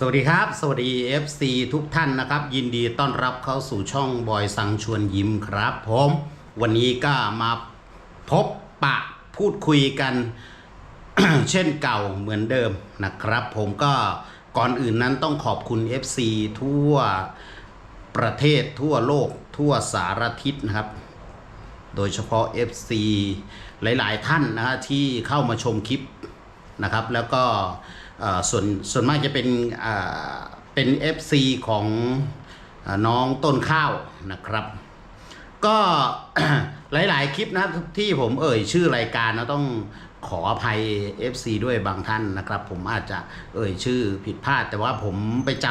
สวัสดีครับ สวัสดี FC ทุกท่านนะครับ ยินดีต้อนรับเข้าสู่ช่องบอยสังชวนยิ้มครับ ผม วันนี้ก็มาพบปะพูดคุยกัน เช่นเก่าเหมือนเดิมนะครับ ผมก็ก่อนอื่นนั้นต้องขอบคุณ FC ทั่วประเทศทั่วโลกทั่วสารทิศนะครับ โดยเฉพาะ FC หลาย ๆ ท่านนะฮะที่เข้ามาชมคลิปนะครับ แล้วก็ ส่วนส่วนมากจะเป็นเป็น FC ของอน้องต้นข้าวนะครับ ก็หลาย ๆ คลิปนะที่ผมเอ่ยชื่อรายการนะต้องขออภัย FC ด้วยบางท่านนะครับ ผมอาจจะเอ่ยชื่อผิดพลาด แต่ว่าผมไปจ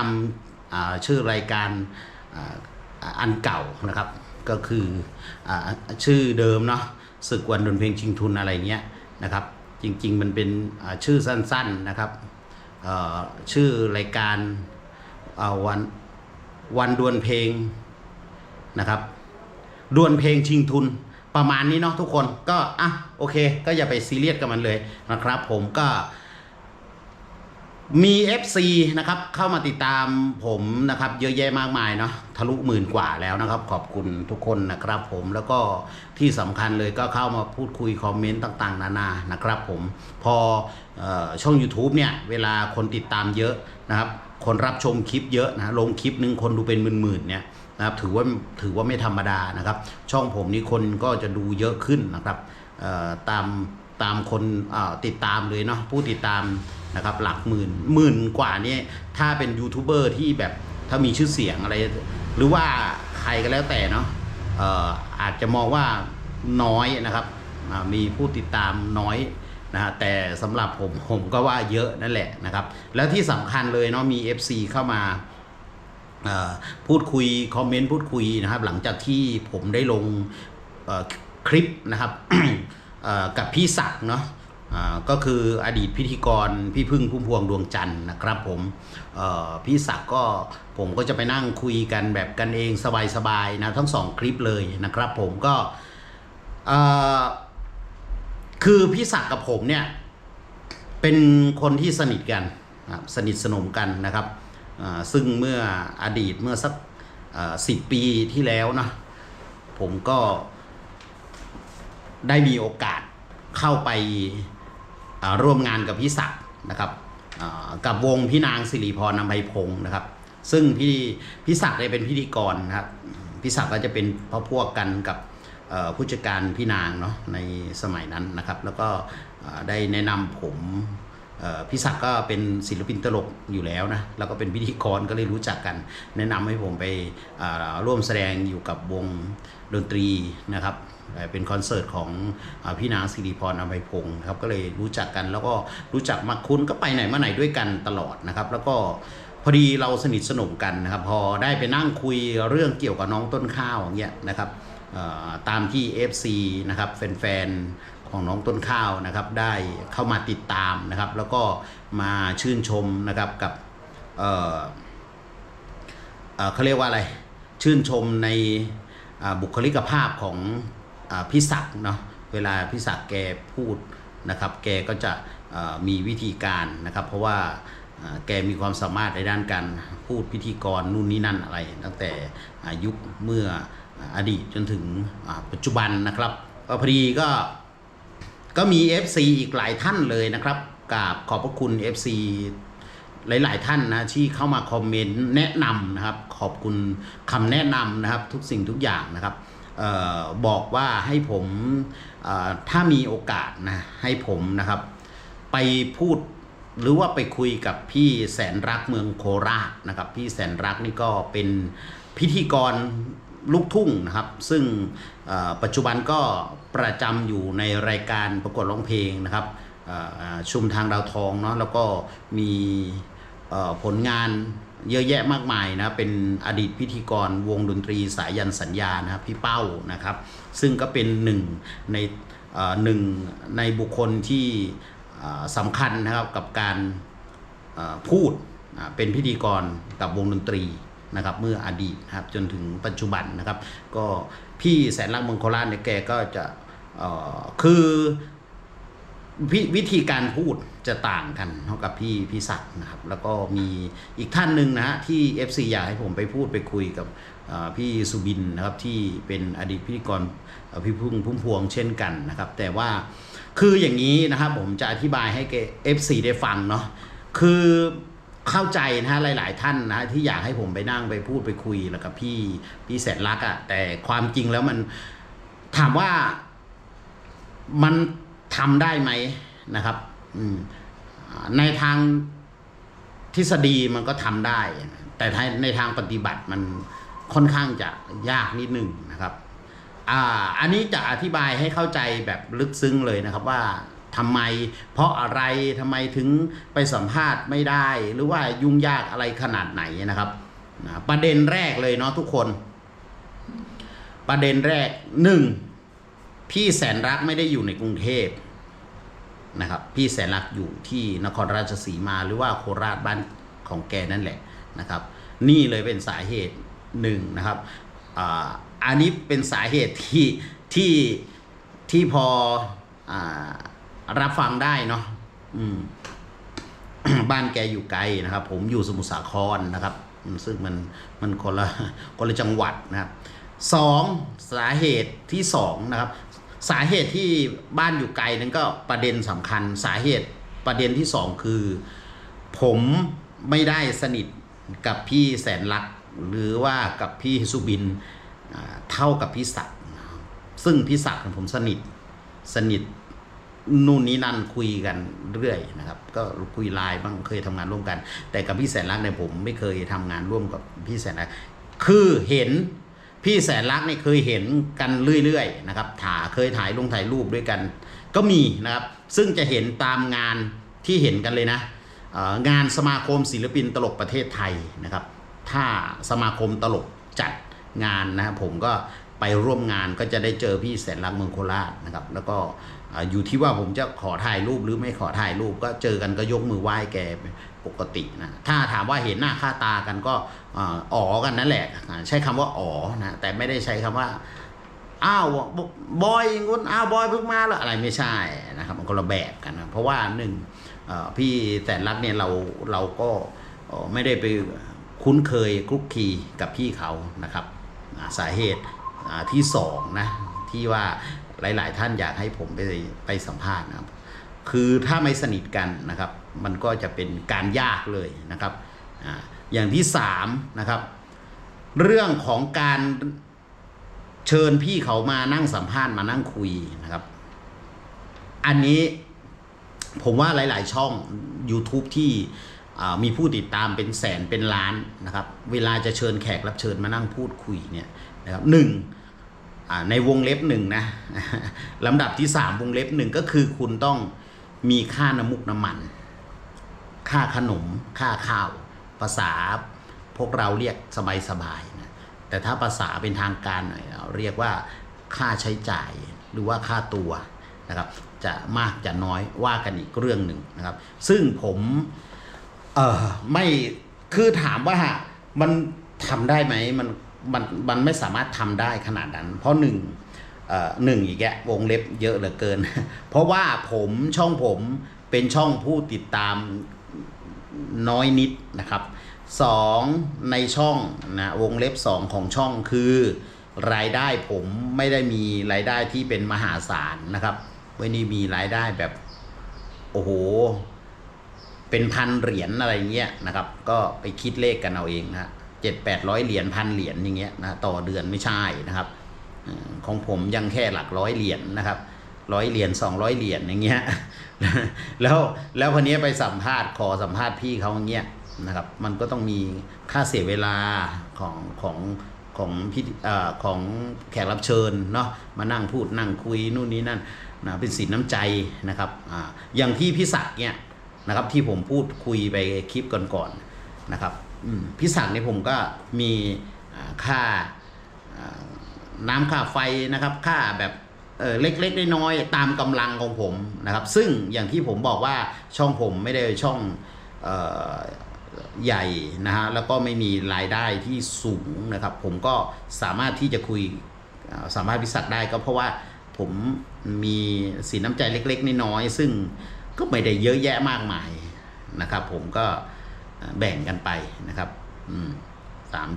ำชื่อรายการอ,อันเก่านะครับ ก็คืออชื่อเดิมเนาะศึกวันดนเพลงชิงทุนอะไรเงี้ยนะครับ จริง ๆ มันเป็นชื่อสั้น ๆ นะครับ ชื่อรายการาวันวันดวลเพลงนะครับดวลเพลงชิงทุนประมาณนี้เนาะทุกคนก็อะโอเค ก็อย่าไปซีเรียสกับมันเลยนะครับ ผมก็ มี FC นะครับเข้ามาติดตามผมนะครับ เยอะแยะมากมายเนาะทะลุหมื่นกว่าแล้วนะครับ ขอบคุณทุกคนนะครับผมแล้วก็ที่สำคัญเลยก็เข้ามาพูดคุยคอมเมนต์ต่างๆ นานานะครับผมพอออช่อง YouTube เนี่ย เวลาคนติดตามเยอะนะครับ คนรับชมคลิปเยอะนะลงคลิปหนึ่งคนดูเป็นหมื่นๆเนี่ยนะครับถือว่าถือว่าไม่ธรรมดานะครับ ช่องผมนี่คนก็จะดูเยอะขึ้นนะครับตาม ตามคนติดตามเลยเนาะผู้ติดตามนะครับหลักหมื่นหมื่นกว่านี่ถ้าเป็นยูทูบเบอร์ที่แบบถ้ามีชื่อเสียงอะไร หรือว่าใครก็แล้วแต่เนาะเอ่อาจจะมองว่าน้อยนะครับมีผู้ติดตามน้อยนะฮะแต่สำหรับผมผมก็ว่าเยอะนั่นแหละนะครับ แล้วที่สำคัญเลยเนาะมี FC เข้ามาพูดคุย คอมเมนต์ พูดคุยนะครับ หลังจากที่ผมได้ลงคลิปนะครับ กับพี่ศักดิ์เนาะก็คืออดีตพิธีกรพี่พึ่งพุ่มพวงดวงจันทร์นะครับผมพี่ศักดิ์ก็ผมก็จะไปนั่งคุยกันแบบกันเองสบายๆนะทั้งสองคลิปเลยนะครับผมก็คือพี่ศักดิ์กับผมเนี่ยเป็นคนที่สนิทกันสนิทสนมกันนะครับซึ่งเมื่ออดีตเมื่อสักสิบปีที่แล้วนะผมก็ ได้มีโอกาสเข้าไปร่วมงานกับพี่ศักดิ์นะครับกับวงพี่นางสิริพรนำไพพงศ์นะครับ ซึ่งพี่พี่ศักดิ์เนี่ยเป็นพิธีกรนะครับพี่ศักดิ์ก็จะเป็นพ่อพวกกันกับผู้จัดการพี่นางเนาะในสมัยนั้นนะครับ แล้วก็ได้แนะนำผมพี่ศักดิ์ก็เป็นศิลปินตลกอยู่แล้วนะแล้วก็เป็นพิธีกรก็เลยรู้จักกัน แนะนำให้ผมไปร่วมแสดงอยู่กับวงดนตรีนะครับ เป็นคอนเสิร์ตของพี่นางสิริพรอภัยพงศ์ครับก็เลยรู้จักกันแล้วก็รู้จักมาคุ้นก็ไปไหนมาไหนด้วยกันตลอดนะครับแล้วก็พอดีเราสนิทสนมกันนะครับพอได้ไปนั่งคุยเรื่องเกี่ยวกับน้องต้นข้าวอย่างเงี้ยนะครับตามที่ FC นะครับแฟนๆของน้องต้นข้าวนะครับได้เข้ามาติดตามนะครับ แล้วก็มาชื่นชมนะครับกับเเเขาเรียกว่าอะไรชื่นชมในบุคลิกภาพของ พี่ศักดิ์เนาะเวลาพี่ศักดิ์แกพูดนะครับ แกก็จะมีวิธีการนะครับ เพราะว่าแกมีความสามารถในด้านการพูดพิธีกรนู่นนี่นั่นอะไร ตั้งแต่อายุคเมื่ออดีตจนถึงปัจจุบันนะครับก็พอดีก็ก็มี FC อีกหลายท่านเลยนะครับกราบขอบพระคุณ FC หลาย ๆ ท่านนะที่เข้ามาคอมเมนต์แนะนำนะครับ ขอบคุณคำแนะนำนะครับ ทุกสิ่งทุกอย่างนะครับ บอกว่าให้ผมถ้ามีโอกาสนะให้ผมนะครับ ไปพูดหรือว่าไปคุยกับพี่แสนรักเมืองโคราชนะครับ พี่แสนรักนี่ก็เป็นพิธีกรลูกทุ่งนะครับ ซึ่งปัจจุบันก็ประจำอยู่ในรายการประกวดร้องเพลงนะครับชุมทางดาวทองเนาะแล้วก็มีผลงาน เยอะแยะมากมายนะเป็นอดีตพิธีกรวงดนตรีสายันสัญญานะครับพี่เป้านะครับ ซึ่งก็เป็นหนึ่งในหนึ่งในบุคคลที่สำคัญนะครับกับการพูดเป็นพิธีกรกับวงดนตรีนะครับเมื่ออดีตนะครับจนถึงปัจจุบันนะครับ ก็พี่แสนรักเมืองโคราชเนี่ยแกก็จะคือ ววิธีการพูดจะต่างกันเท่ากับพี่พี่ศักดิ์นะครับ แล้วก็มีอีกท่านหนึ่งนะฮะที่ FC อยากให้ผมไปพูดไปคุยกับพี่สุบินนะครับที่เป็นอดีตพิธีกรพี่พุ่งพุ่มพวงเช่นกันนะครับ แต่ว่าคืออย่างนี้นะครับผมจะอธิบายให้แก FC ได้ฟังเนาะคือเข้าใจนะฮะหลาย ๆ ท่านนะที่อยากให้ผมไปนั่งไปพูดไปคุยแล้วกับพี่พี่แสนรักอะ่ะแต่ความจริงแล้วมันถามว่ามัน ทำได้ไหมนะครับ อืมในทางทฤษฎีมันก็ทำได้ แต่ในทางปฏิบัติมันค่อนข้างจะยากนิดนึงนะครับอ่าอันนี้จะอธิบายให้เข้าใจแบบลึกซึ้งเลยนะครับว่าทำไม เพราะอะไรทำไมถึงไปสัมภาษณ์ไม่ได้ หรือว่ายุ่งยากอะไรขนาดไหนนะครับ ประเด็นแรกเลยเนาะทุกคน ประเด็นแรกหนึ่ง พี่แสนรักไม่ได้อยู่ในกรุงเทพนะครับ พี่แสนรักอยู่ที่นครราชสีมาหรือว่าโคราชบ้านของแกนั่นแหละนะครับ นี่เลยเป็นสาเหตุหนึ่งนะครับอ่าอันนี้เป็นสาเหตุที่ที่ที่พออรับฟังได้เนาะอืมบ้านแกอยู่ไกลนะครับ ผมอยู่สมุทรสาครนะครับ ซึ่งมันมันคนละคนละจังหวัดนะครับสองสาเหตุที่สองนะครับ สาเหตุที่บ้านอยู่ไกลนั้นก็ประเด็นสำคัญสาเหตุประเด็นที่สองคือ ผมไม่ได้สนิทกับพี่แสนรักหรือว่ากับพี่สุบินเท่ากับพี่ศักดิ์ซึ่งพี่ศักดิ์ผมสนิทสนิทนู่นนี้นั่นคุยกันเรื่อยนะครับ ก็คุยไลน์บ้างเคยทำงานร่วมกัน แต่กับพี่แสนรักเนี่ยผมไม่เคยทำงานร่วมกับพี่แสนรักคือเห็น พี่แสนรักเนี่ยเคยเห็นกันเรื่อยๆนะครับถ่าเคยถ่ายลงถ่ายรูปด้วยกัน ก็มีนะครับ ซึ่งจะเห็นตามงานที่เห็นกันเลยนะงานสมาคมศิลปินตลกประเทศไทยนะครับ ถ้าสมาคมตลกจัดงานนะครับผมก็ ไปร่วมงานก็จะได้เจอพี่แสนรักเมืองโคราชนะครับ แล้วก็อยู่ที่ว่าผมจะขอถ่ายรูปหรือไม่ขอถ่ายรูป ก็เจอกันก็ยกมือไหว้แกปกตินะถ้าถามว่าเห็นหน้าค่าตากันก็อ๋อกันนั่นแหละ ใช้คำว่าอ๋อนะแต่ไม่ได้ใช้คำว่าอ้าวบอยงุนอ้าวบอยเพิ่งมาแล้วอะไรไม่ใช่นะครับ มันคนละแบบกันนะเพราะว่าหนึ่งพี่แสนรักเนี่ยเราเราก็ไม่ได้ไปคุ้นเคยคลุกคลีกับพี่เขานะครับสาเหตุ ที่สองนะที่ว่าหลาย ๆ ท่านอยากให้ผมไปไปสัมภาษณ์นะครับ คือถ้าไม่สนิทกันนะครับ มันก็จะเป็นการยากเลยนะครับอาอย่างที่สามนะครับ เรื่องของการเชิญพี่เขามานั่งสัมภาษณ์มานั่งคุยนะครับ อันนี้ผมว่าหลาย ๆ ช่อง YouTube ที่อ่ามีผู้ติดตามเป็นแสนเป็นล้านนะครับ เวลาจะเชิญแขกรับเชิญมานั่งพูดคุยเนี่ยนะครับหนึ่ง ในวงเล็บหนึ่งนะลำดับที่สามวงเล็บหนึ่งก็คือคุณต้องมีค่าน้ำมุกน้ำมัน ค่าขนม ค่าข้าว ภาษาพวกเราเรียกสบายๆนะแต่ถ้าภาษาเป็นทางการหน่อยเราเรียกว่าค่าใช้จ่ายหรือว่าค่าตัวนะครับจะมากจะน้อยว่ากันอีกเรื่องหนึ่งนะครับ ซึ่งผมเออไม่คือถามว่ามันทำได้ไหมมัน มันมันไม่สามารถทำได้ขนาดนั้น เพราะหนึ่งหนึ่งอีกแกวงเล็บเยอะเหลือเกิน เพราะว่าผมช่องผมเป็นช่องผู้ติดตามน้อยนิดนะครับสองในช่องนะวงเล็บสองของช่องคือ รายได้ผมไม่ได้มีรายได้ที่เป็นมหาศาลนะครับไม่ได้มีรายได้แบบโอ้โหเป็นพันเหรียญอะไรเงี้ยนะครับ ก็ไปคิดเลขกันเอาเองนะ เจ็ดแปดร้อยเหรียญพันเหรียญอย่างเงี้ยนะต่อเดือนไม่ใช่นะครับของผมยังแค่หลักร้อยเหรียญนะครับร้อยเหรียญสองร้อยเหรียญอย่างเงี้ยแล้วแล้วคนนี้ไปสัมภาษณ์ขอสัมภาษณ์พี่เขาอย่างเงี้ยนะครับ มันก็ต้องมีค่าเสียเวลาของของของพี่เอ่อของแขกรับเชิญเนาะมานั่งพูดนั่งคุยนู่นนี่นั่นนะเป็นสินน้ำใจนะครับอ่าอย่างที่พี่ศักดิ์เนี่ยนะครับที่ผมพูดคุยไปคลิปก่อนๆนนะครับ พี่ศักดิ์เนี่ยผมก็มีค่าน้ำค่าไฟนะครับ ค่าแบบเเล็กๆน้อยๆตามกำลังของผมนะครับ ซึ่งอย่างที่ผมบอกว่าช่องผมไม่ได้ช่องออใหญ่นะฮะแล้วก็ไม่มีรายได้ที่สูงนะครับ ผมก็สามารถที่จะคุยสามารถพิสักได้ก็เพราะว่าผมมีสีน้ำใจเล็กๆน้อยๆซึ่งก็ไม่ได้เยอะแยะมากมายนะครับ ผมก็ แบ่งกันไปนะครับสาม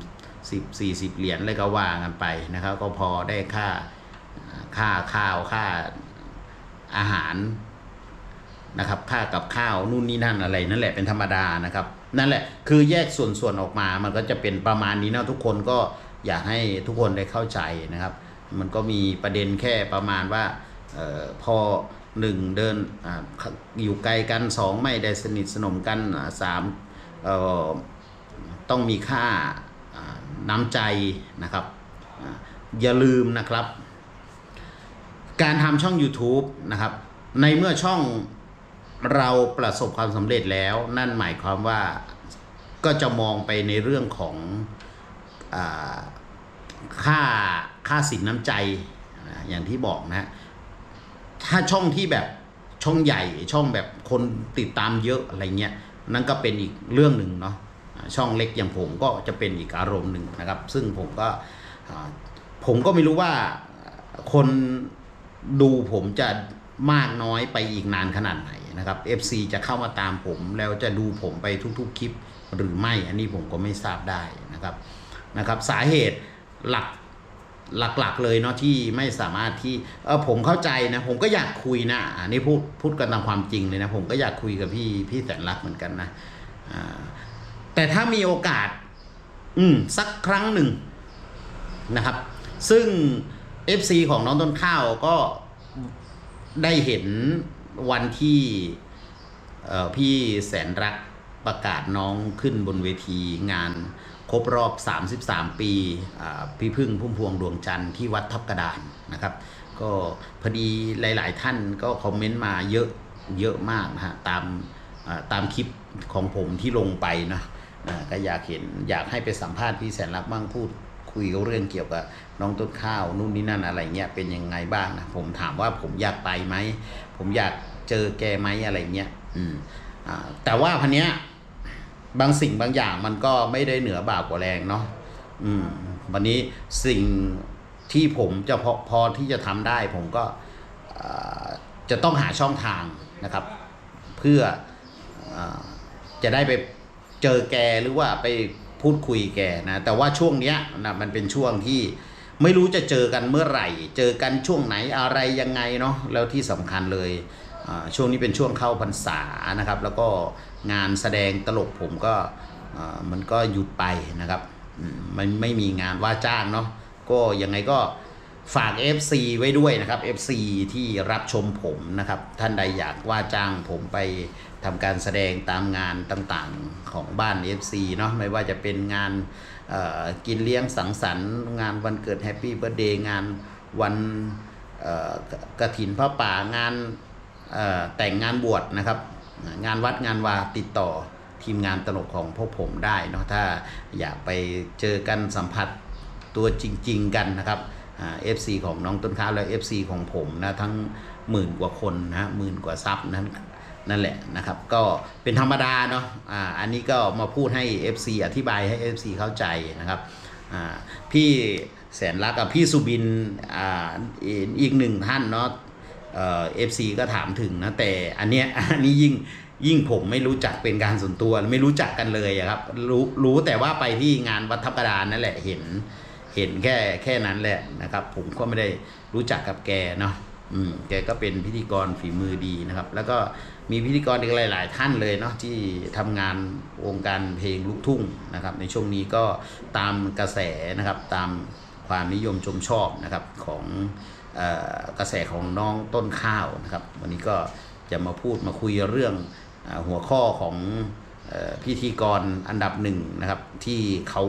สิบสี่สิบเหรียญเลยก็ว่ากันไปนะครับ ก็พอได้ค่าค่าข้าวค่าอาหารนะครับ ค่ากับข้าวนู่นนี่นั่นอะไรนั่นแหละเป็นธรรมดานะครับ นั่นแหละคือแยกส่วนส่วนออกมา มันก็จะเป็นประมาณนี้นะทุกคนก็อยากให้ทุกคนได้เข้าใจนะครับ มันก็มีประเด็นแค่ประมาณว่าออพอหนึ่งเดินออยู่ไกลกันสองไม่ได้สนิทสนมกันสาม ต้องมีค่าน้ำใจนะครับอย่าลืมนะครับ การทำช่อง YouTube นะครับ ในเมื่อช่องเราประสบความสำเร็จแล้ว นั่นหมายความว่าก็จะมองไปในเรื่องของอค่าค่าสินน้ำใจอ่าอย่างที่บอกนะฮะถ้าช่องที่แบบช่องใหญ่ช่องแบบคนติดตามเยอะอะไรเงี้ย นั่นก็เป็นอีกเรื่องหนึ่งเนาะช่องเล็กอย่างผมก็จะเป็นอีกอารมณ์หนึ่งนะครับ ซึ่งผมก็ผมก็ไม่รู้ว่าคนดูผมจะมากน้อยไปอีกนานขนาดไหนนะครับ FC จะเข้ามาตามผมแล้วจะดูผมไปทุกๆคลิปหรือไม่ อันนี้ผมก็ไม่ทราบได้นะครับนะครับ สาเหตุหลัก หลักๆเลยเนาะที่ไม่สามารถที่เออผมเข้าใจนะ ผมก็อยากคุยนะอันนี้พูดพูดกันตามความจริงเลยนะผมก็อยากคุยกับพี่พี่แสนรักเหมือนกันนะอ่าแต่ถ้ามีโอกาส อืมสักครั้งหนึ่งนะครับ ซึ่ง FC ของน้องต้นข้าวก็ได้เห็นวันที่เออพี่แสนรักประกาศน้องขึ้นบนเวทีงาน ครบรอบ 33 ปีพี่พึ่งพุ่มพวงดวงจันทร์ที่วัดทับกระดานนะครับ ก็พอดีหลาย ๆ ท่านก็คอมเมนต์มาเยอะเยอะมากนะฮะตามตามคลิปของผมที่ลงไปนะก็อยากเห็นอยากให้ไปสัมภาษณ์พี่แสนรักบ้างพูดคุยเรื่องเกี่ยวกับน้องต้นข้าวนู่นนี่นั่นอะไรเงี้ยเป็นยังไงบ้างนะผมถามว่าผมอยากไปไหมผมอยากเจอแกไหมอะไรเงี้ยอืมอ่าแต่ว่าพันเนี้ย บางสิ่งบางอย่างมันก็ไม่ได้เหนือบ่ากว่าแรงเนาะอืม วันนี้สิ่งที่ผมจะพอพอที่จะทำได้ ผมก็จะต้องหาช่องทางนะครับ เพื่ออจะได้ไปเจอแกหรือว่าไปพูดคุยแกนะ แต่ว่าช่วงเนี้ยนะมันเป็นช่วงที่ไม่รู้จะเจอกันเมื่อไหร่ เจอกันช่วงไหนอะไรยังไงเนาะแล้วที่สำคัญเลย ช่วงนี้เป็นช่วงเข้าพรรษานะครับ แล้วก็งานแสดงตลกผมก็มันก็หยุดไปนะครับมันไม่มีงานว่าจ้างเนาะก็ยังไงก็ฝาก FC ไว้ด้วยนะครับ FC ที่รับชมผมนะครับ ท่านใดอยากว่าจ้างผมไปทำการแสดงตามงานต่างๆของบ้าน FC เนาะไม่ว่าจะเป็นงานกินเลี้ยงสังสรรค์ งานวันเกิดแฮปปี้เบ t ร์เดย์งานวันกระถินพระป่างาน แต่งงานบวชนะครับ งานวัดงานวาติดต่อทีมงานตลกของพวกผมได้เนาะถ้าอยากไปเจอกันสัมผัสตัวจริง ๆ กันนะครับเอฟซีของน้องต้นข้าวและ FC ของผมนะทั้งหมื่นกว่าคนนะหมื่นกว่าซับนั้นนั่นแหละนะครับ ก็เป็นธรรมดาเนาะอ่าอันนี้ก็มาพูดให้ FC อธิบายให้ FC เข้าใจนะครับอ่าพี่แสนรักกับพี่สุบินอ่าอีกอีกหนึ่งท่านเนาะ เอฟซีก็ถามถึงนะแต่อันเนี้ยอันนี้ยิ่งยิ่งผมไม่รู้จักเป็นการส่วนตัวไม่รู้จักกันเลยครับรู้รู้แต่ว่าไปที่งานวัดทับกระดานนั่นแหละเห็นเห็นแค่แค่นั้นแหละนะครับ ผมก็ไม่ได้รู้จักกับแกเนาะอืมแกก็เป็นพิธีกรฝีมือดีนะครับ แล้วก็มีพิธีกรอีกหลาย ๆ ท่านเลยเนาะที่ทำงานวงการเพลงลูกทุ่งนะครับ ในช่วงนี้ก็ตามกระแสนะครับตามความนิยมชมชอบนะครับของ กระแสของน้องต้นข้าวนะครับ วันนี้ก็จะมาพูดมาคุยเรื่องอหัวข้อของอพิธีกรอันดับหนึ่งนะครับ ที่เขา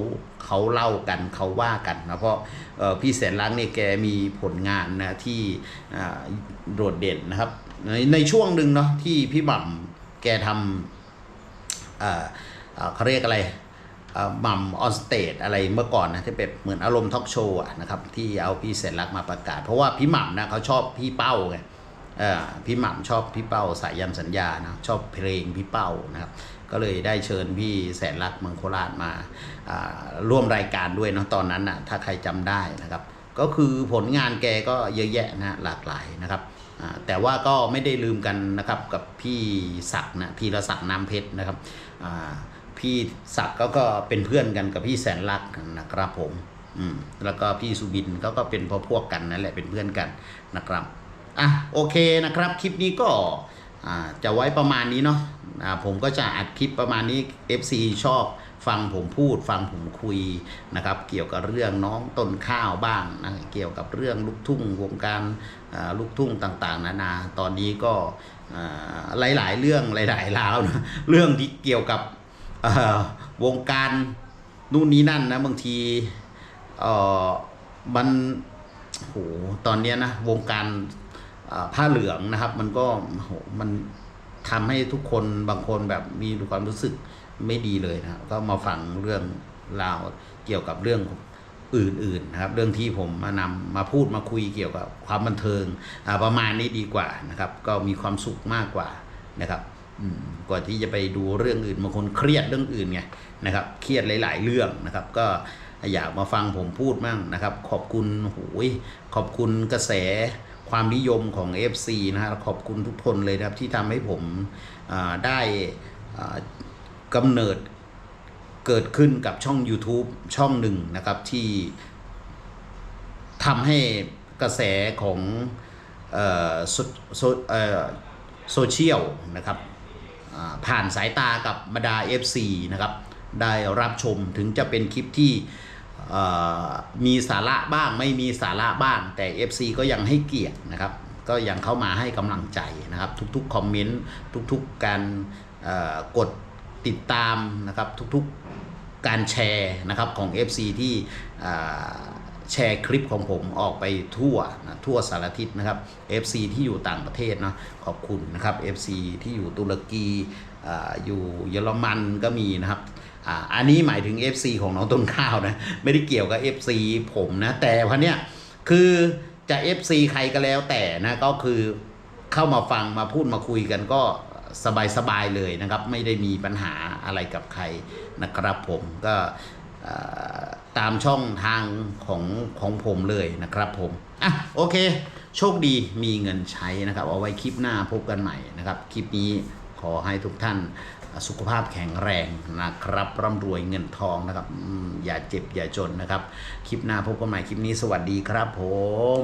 เขาเล่ากันเขาว่ากันนะเพราะพี่แสนล้างเนี่ยแกมีผลงานนะที่โดดเด่นนะครับ ในในช่วงหนึ่งเนาะที่พี่หม่ำแกทำเขาเรียกอะไร มัมออนสเตจอะไรเมื่อก่อนนะที่เป็นเหมือนอารมณ์ทอล์กโชว์นะครับที่เอาพี่เสนรักมาประกาศ เพราะว่าพี่หม่ำนะเขาชอบพี่เป้าไงพี่หม่ำชอบพี่เป้าสายยันสัญญานะชอบเพลงพี่เป้านะครับก็เลยได้เชิญพี่แสนรักเมืองโคราชมาร่วมรายการด้วยเนาะตอนนั้นนะถ้าใครจำได้นะครับ ก็คือผลงานแกก็เยอะแยะนะหลากหลายนะครับแต่ว่าก็ไม่ได้ลืมกันนะครับกับพี่ศักดนะพีรศักดิ์น้ำเพชรนะครับ พี่ศักดิ์ก็ก็เป็นเพื่อนกันกับพี่แสนรักนะครับผม อืมแล้วก็พี่สุบินก็ก็เป็นพอพวกกันนั่นแหละเป็นเพื่อนกันนะครับอะโอเคนะครับ คลิปนี้ก็อ่าจะไว้ประมาณนี้เนาะอ่าผมก็จะอัดคลิปประมาณนี้ FC ชอบฟังผมพูดฟังผมคุยนะครับ เกี่ยวกับเรื่องน้องต้นข้าวบ้างนะเกี่ยวกับเรื่องลูกทุ่งวงการลูกทุ่งต่างๆ นานาตอนนี้ก็หลายๆ เรื่องหลายๆราวนะเรื่องที่เกี่ยวกับ วงการนู่นนี้นั่นนะบางทีเออมันโหตอนเนี้ยนะวงการผ้าเหลืองนะครับ มันก็โหมันทำให้ทุกคนบางคนแบบมีความรู้สึกไม่ดีเลยนะก็มาฟังเรื่องราวเกี่ยวกับเรื่องอื่นๆนะครับ เรื่องที่ผมมานำมาพูดมาคุยเกี่ยวกับความบันเทิงประมาณนี้ดีกว่านะครับ ก็มีความสุขมากกว่านะครับ กว่าที่จะไปดูเรื่องอื่นบางคนเครียดเรื่องอื่นไงนะครับ เครียดหลาย ๆ เรื่องนะครับ ก็อยากมาฟังผมพูดมั่งนะครับ ขอบคุณโอ้ยขอบคุณกระแสความนิยมของ FC นะฮะขอบคุณทุกคนเลยนะครับที่ทำให้ผมได้กำเนิดเกิดขึ้นกับช่อง YouTube ช่องหนึ่งนะครับที่ทำให้กระแสของโซเชียลนะครับ ผ่านสายตากับบรรดา FC นะครับได้รับชมถึงจะเป็นคลิปที่มีสาระบ้างไม่มีสาระบ้าง แต่ FC ก็ยังให้เกียรตินะครับ ก็ยังเข้ามาให้กำลังใจนะครับ ทุกๆคอมเมนต์ทุกๆการกดติดตามนะครับทุกๆการแชร์นะครับของ FC ที่อ่ แชร์คลิปของผมออกไปทั่วนะทั่วสารทิศนะครับ FC ที่อยู่ต่างประเทศเนาะขอบคุณนะครับ FC ที่อยู่ตุรกีอาอยู่เยอรมันก็มีนะครับอ่าอันนี้หมายถึง FC ของน้องต้นข้าวนะไม่ได้เกี่ยวกับ FC ผมนะแต่พันเนี้ยคือจะ FC ใครก็แล้วแต่นะก็คือเข้ามาฟังมาพูดมาคุยกันก็สบายๆเลยนะครับ ไม่ได้มีปัญหาอะไรกับใครนะครับผมก็ ตามช่องทางของของผมเลยนะครับผมอะโอเค โชคดีมีเงินใช้นะครับ เอาไว้คลิปหน้าพบกันใหม่นะครับ คลิปนี้ขอให้ทุกท่านสุขภาพแข็งแรงนะครับร่ำรวยเงินทองนะครับอืมอย่าเจ็บอย่าจนนะครับ คลิปหน้าพบกันใหม่คลิปนี้สวัสดีครับผม